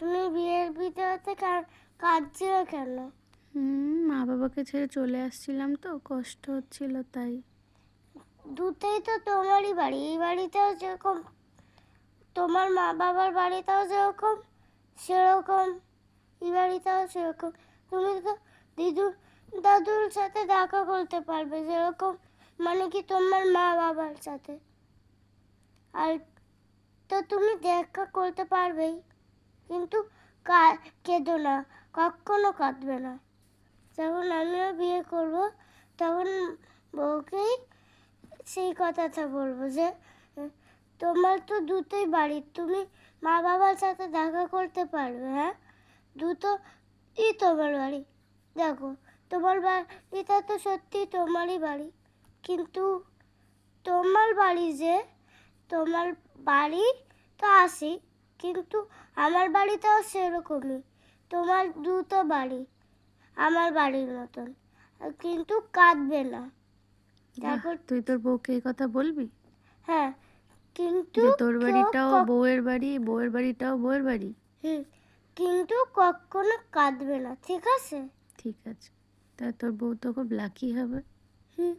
তুমি বিয়ের ভিতরে কাঁদছিল কেন? হুম মা বাবাকে ছেড়ে চলে আসছিলাম তো কষ্ট হচ্ছিল তাই। দুটোই তো তোমারই বাড়ি এই বাড়িতেও যেরকম তোমার মা বাবার বাড়িতেও যেরকম সেরকম এই বাড়িতেও সেরকম। তুমি তো দিদু দাদুর সাথে দেখা করতে পারবে যেরকম মানে কি তোমার মা বাবার সাথে। আর তো তুমি দেখা করতে পারবেই। কিন্তু কেঁদো না, কখনো কাঁদবে না। যখন আমিও বিয়ে করব, তখন বউকেই সেই কথাটা বলব যে, তোমার তো দুটোই বাড়ি, তুমি মা বাবার সাথে দেখা করতে পারবে হ্যাঁ? দুটো ই তোমার বাড়ি। দেখো, তোমার বাড়িটা তো সত্যি তোমারই বাড়ি, কিন্তু তোমার বাড়ি যে, তোমার বাড়ি তো আসি। কিন্তু আমার বাড়িটাও সেরকমই। তোমার দুটো বাড়ি আমার বাড়ির মতন। কিন্তু কাঁদবে না। তারপর তুই তোর বউকে এই কথা বলবি? হ্যাঁ কিন্তু তোর বাড়িটাও বউয়ের বাড়ি বউয়ের বাড়িটাও বউয়ের বাড়ি? হুম, কিন্তু কখনো কাঁদবে না ঠিক আছে? ঠিক আছে। তা তোর বউ তো খুব লাকি হবে। হুম।